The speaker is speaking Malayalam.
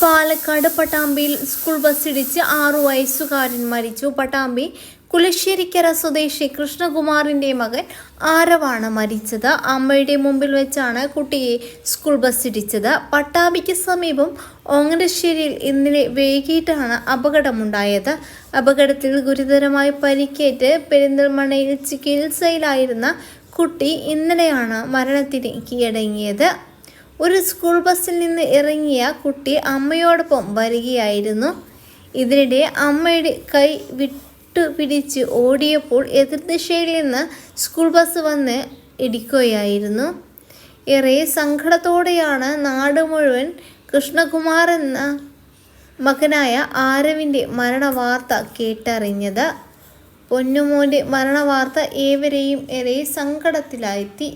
പാലക്കാട് പട്ടാമ്പിയിൽ സ്കൂൾ ബസ്സിടിച്ച് ആറു വയസ്സുകാരൻ മരിച്ചു. പട്ടാമ്പി കുലശ്ശേരിക്കര സ്വദേശി കൃഷ്ണകുമാറിന്റെ മകൻ ആരവാണ് മരിച്ചത്. അമ്മയുടെ മുമ്പിൽ വെച്ചാണ് കുട്ടിയെ സ്കൂൾ ബസ്സിടിച്ചത് പട്ടാമ്പിക്ക് സമീപം ഓങ്ങനശ്ശേരിയിൽ ഇന്നലെ വൈകിട്ടാണ് അപകടമുണ്ടായത്. അപകടത്തിൽ ഗുരുതരമായി പരിക്കേറ്റ് പെരിന്തൽമണ്ണയിൽ ചികിത്സയിലായിരുന്ന കുട്ടി ഇന്നലെയാണ് മരണത്തിന് കീഴടങ്ങിയത്. ഒരു സ്കൂൾ ബസ്സിൽ നിന്ന് ഇറങ്ങിയ കുട്ടി അമ്മയോടൊപ്പം വരികയായിരുന്നു. ഇതിനിടെ അമ്മയുടെ കൈ വിട്ടു പിടിച്ച് ഓടിയപ്പോൾ എതിർദിശയിൽ നിന്ന് സ്കൂൾ ബസ് വന്ന് ഇടിക്കുകയായിരുന്നു. ഏറെ സങ്കടത്തോടെയാണ് നാട് മുഴുവൻ കൃഷ്ണകുമാർ എന്ന മകനായ ആരവിന്റെ മരണവാർത്ത കേട്ടറിഞ്ഞത്. പൊന്നുമോന്റെ മരണവാർത്ത ഏവരെയും ഏറെ സങ്കടത്തിലായെത്തി